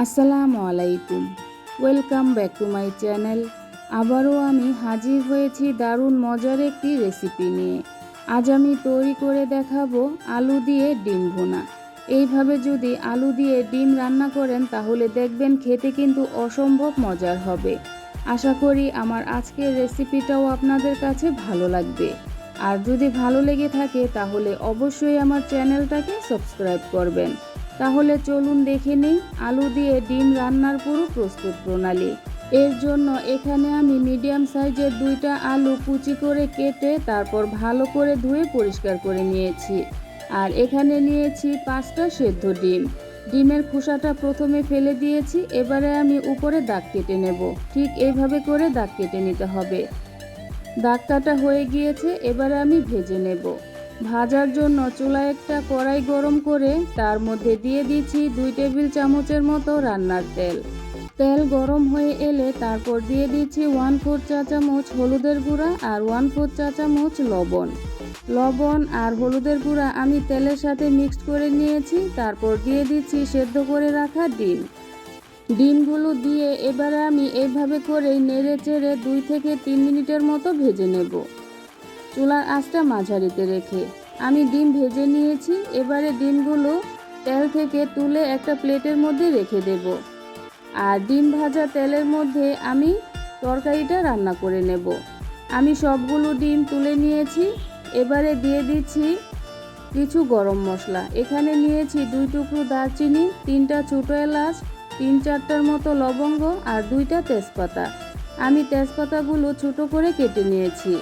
আসসালামু আলাইকুম। Welcome back to my channel আবারও আমি হাজির হয়েছি দারুণ মজার একটি রেসিপি নিয়ে। আজ আমি তৈরি করে দেখাবো আলু দিয়ে ডিম ভুনা। এইভাবে যদি আলু দিয়ে ডিম রান্না করেন, তাহলে দেখবেন খেতে কিন্তু অসম্ভব মজার হবে। আশা করি আমার আজকের রেসিপিটাও আপনাদের কাছে ভালো লাগবে। আর যদি ভালো লেগে থাকে, তাহলে অবশ্যই আমার চ্যানেলটাকে সাবস্ক্রাইব করবেন। তাহলে চলুন দেখে নিই, আলু দিয়ে ডিম রান্নার পুরো প্রস্তুত প্রণালী। এর জন্য এখানে আমি মিডিয়াম সাইজের দুইটা আলু কুচি করে কেটে তারপর ভালো করে ধুয়ে পরিষ্কার করে নিয়েছি। আর এখানে নিয়েছি পাঁচটা সেদ্ধ ডিম। ডিমের খোসাটা প্রথমে ফেলে দিয়েছি, এবারে আমি উপরে দাগ কেটে নেব। ঠিক এইভাবে করে দাগ কেটে নিতে হবে। দাগ কাটা হয়ে গিয়েছে, এবারে আমি ভেজে নেব। ভাজার জন্য চুলায় একটা কড়াই গরম করে তার মধ্যে দিয়ে দিচ্ছি দুই টেবিল চামচের মতো রান্নার তেল। তেল গরম হয়ে এলে তারপর দিয়ে দিচ্ছি ওয়ান ফোর চা চামচ হলুদের গুঁড়া আর ওয়ান ফোর চা চামচ লবণ। লবণ আর হলুদের গুঁড়া আমি তেলের সাথে মিক্সড করে নিয়েছি, তারপর দিয়ে দিচ্ছি সেদ্ধ করে রাখা ডিম। ডিমগুলো দিয়ে এবারে আমি এইভাবে করেই নেড়ে চেড়ে দুই থেকে তিন মিনিটের মতো ভেজে নেব। চুলার আঁচটা মাঝারিতে রেখে। আমি ডিম ভেজে নিয়েছি, এবারে ডিমগুলো তেল থেকে তুলে একটা প্লেটের মধ্যে রেখে দেব। আর ডিম ভাজা তেলের মধ্যে আমি তরকারিটা রান্না করে নেব। আমি সবগুলো ডিম তুলে নিয়েছি, এবারে দিয়ে দিচ্ছি কিছু গরম মশলা। এখানে নিয়েছি দুই টুকরো দারচিনি, তিনটা ছোটো এলাচ, তিন চারটার মতো লবঙ্গ আর দুইটা তেজপাতা। আমি তেজপাতাগুলো ছোটো করে কেটে নিয়েছি।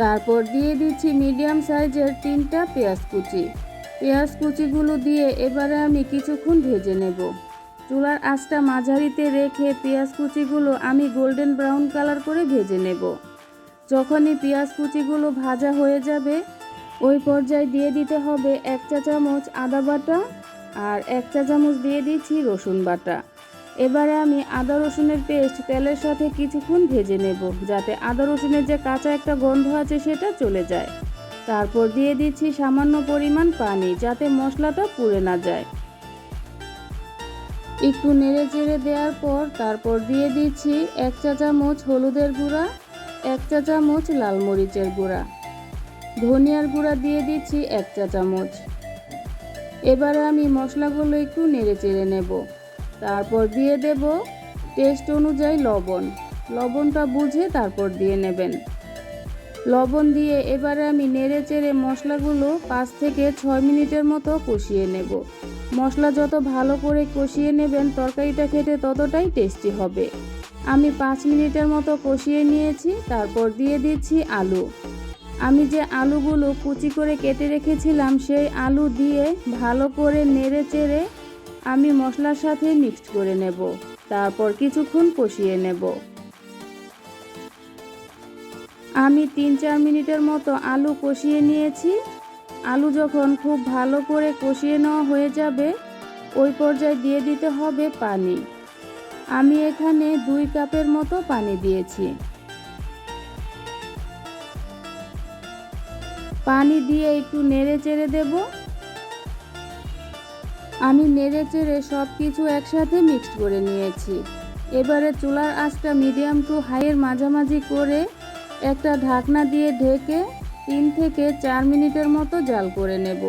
তারপর দিয়ে দিচ্ছি মিডিয়াম সাইজের তিনটা পেঁয়াজ কুচি। পেঁয়াজ কুচিগুলো দিয়ে এবারে আমি কিছুক্ষণ ভেজে নেব। চুলার আঁচটা মাঝারিতে রেখে পেঁয়াজ কুচিগুলো আমি গোল্ডেন ব্রাউন কালার করে ভেজে নেব। যখনই পেঁয়াজ কুচিগুলো ভাজা হয়ে যাবে, ওই পর্যায়ে দিয়ে দিতে হবে এক চা চামচ আদা বাটা আর এক চা চামচ দিয়ে দিচ্ছি রসুন বাটা। এবারে আমি আদা রসুনের পেস্ট তেলের সাথে কিছুক্ষণ ভেজে নেব, যাতে আদা রসুনের যে কাঁচা একটা গন্ধ আছে সেটা চলে যায়। তারপর দিয়ে দিচ্ছি সামান্য পরিমাণ পানি, যাতে মশলাটা পুড়ে না যায়। একটু নেড়ে চেড়ে দেওয়ার পর তারপর দিয়ে দিচ্ছি এক চা চামচ হলুদের গুঁড়া, এক চা চামচ লাল মরিচের গুঁড়া। ধনিয়ার গুঁড়া দিয়ে দিচ্ছি এক চা চামচ। এবারে আমি মশলাগুলো একটু নেড়ে চেড়ে নেব। তারপর দিয়ে দেব টেস্ট অনুযায়ী লবণ। লবণটা বুঝে তারপর দিয়ে নেবেন। লবণ দিয়ে এবারে আমি নেড়ে চেড়ে মশলাগুলো পাঁচ থেকে ছয় মিনিটের মতো কষিয়ে নেব। মশলা যত ভালো করে কষিয়ে নেবেন, তরকারিটা খেতে ততটাই টেস্টি হবে। আমি পাঁচ মিনিটের মতো কষিয়ে নিয়েছি, তারপর দিয়ে দিচ্ছি আলু। আমি যে আলুগুলো কুচি করে কেটে রেখেছিলাম, সেই আলু দিয়ে ভালো করে নেড়ে চেড়ে আমি মশলার সাথে মিক্সড করে নেব। তারপর কিছুক্ষণ কষিয়ে নেব। আমি তিন চার মিনিটের মতো আলু কষিয়ে নিয়েছি। আলু যখন খুব ভালো করে কষিয়ে নেওয়া হয়ে যাবে, ওই পর্যায়ে দিয়ে দিতে হবে পানি। আমি এখানে দুই কাপের মতো পানি দিয়েছি। পানি দিয়ে একটু নেড়ে চেড়ে দেব। আমি নেড়ে চেড়ে সব কিছু একসাথে মিক্সড করে নিয়েছি। এবারে চুলার আঁচটা মিডিয়াম টু হাইয়ের মাঝামাঝি করে একটা ঢাকনা দিয়ে ঢেকে তিন থেকে চার মিনিটের মতো জাল করে নেব।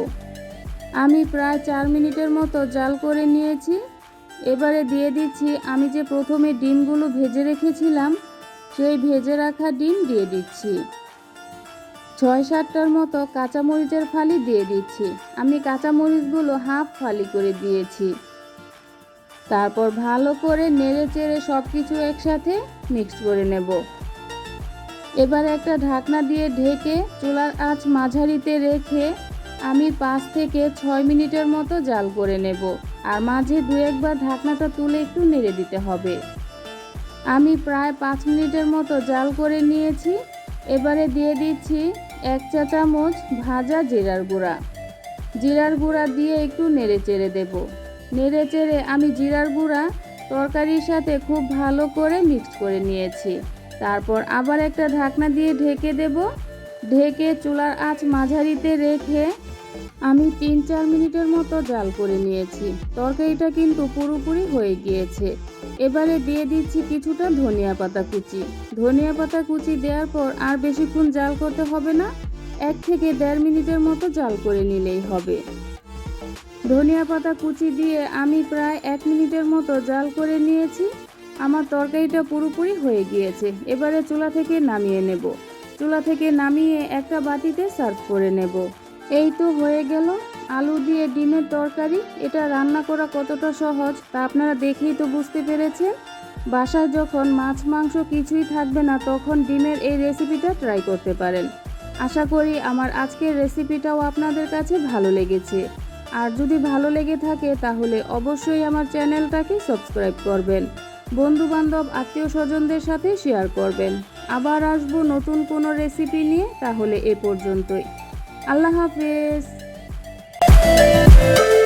আমি প্রায় চার মিনিটের মতো জাল করে নিয়েছি। এবারে দিয়ে দিচ্ছি আমি যে প্রথমে ডিমগুলো ভেজে রেখেছিলাম, সেই ভেজে রাখা ডিম দিয়ে দিচ্ছি। ছয় সাতটার মতো কাঁচামরিচের ফালি দিয়ে দিচ্ছি। আমি কাঁচামরিচগুলো হাফ ফালি করে দিয়েছি। তারপর ভালো করে নেড়ে চেড়ে সব কিছু একসাথে মিক্স করে নেব। এবার একটা ঢাকনা দিয়ে ঢেকে চুলার আঁচ মাঝারিতে রেখে আমি পাঁচ থেকে ছয় মিনিটের মতো জাল করে নেব। আর মাঝে দু একবার ঢাকনাটা তুলে একটু নেড়ে দিতে হবে। আমি প্রায় পাঁচ মিনিটের মতো জাল করে নিয়েছি। এবারে দিয়ে দিচ্ছি এক চা চামচ ভাজা জিরার গুঁড়া। জিরার গুঁড়া দিয়ে একটু নেড়ে চেড়ে দেব। নেড়ে চেড়ে আমি জিরার গুঁড়া তরকারির সাথে খুব ভালো করে মিক্স করে নিয়েছি। তারপর আবার একটা ঢাকনা দিয়ে ঢেকে দেব। ঢেকে চুলার আঁচ মাঝারিতে রেখে আমি তিন চার মিনিটের মতো জাল করে নিয়েছি। তরকারিটা কিন্তু পুরোপুরি হয়ে গিয়েছে। এবারে দিয়ে দিচ্ছি কিছুটা ধনিয়া পাতা কুচি। ধনিয়া পাতা কুচি দেওয়ার পর আর বেশিক্ষণ জাল করতে হবে না। এক থেকে দেড় মিনিটের মতো জাল করে নিলেই হবে। ধনিয়া পাতা কুচি দিয়ে আমি প্রায় এক মিনিটের মতো জাল করে নিয়েছি। আমার তরকারিটা পুরোপুরি হয়ে গিয়েছে। এবারে চুলা থেকে নামিয়ে নেব। চুলা থেকে নামিয়ে একটা বাটিতে সার্ভ করে নেব। এই তো হয়ে গেল। আলু দিয়ে ডিমের তরকারি, এটা রান্না করা কতটা সহজ তা আপনারা দেখেই তো বুঝতে পেরেছেন। বাসায় যখন মাছ, মাংস কিছুই থাকবে না, তখন ডিমের এই রেসিপিটা ট্রাই করতে পারেন। আশা করি আমার আজকের রেসিপিটাও আপনাদের কাছে ভালো লেগেছে। আর যদি ভালো লেগে থাকে, তাহলে অবশ্যই আমার চ্যানেলটাকে সাবস্ক্রাইব করবেন। বন্ধু বান্ধব আত্মীয় স্বজনদের সাথে শেয়ার করবেন। আবার আসব নতুন কোনো রেসিপি নিয়ে, তাহলে এ পর্যন্তই। আল্লাহ হাফেজ। Thank you.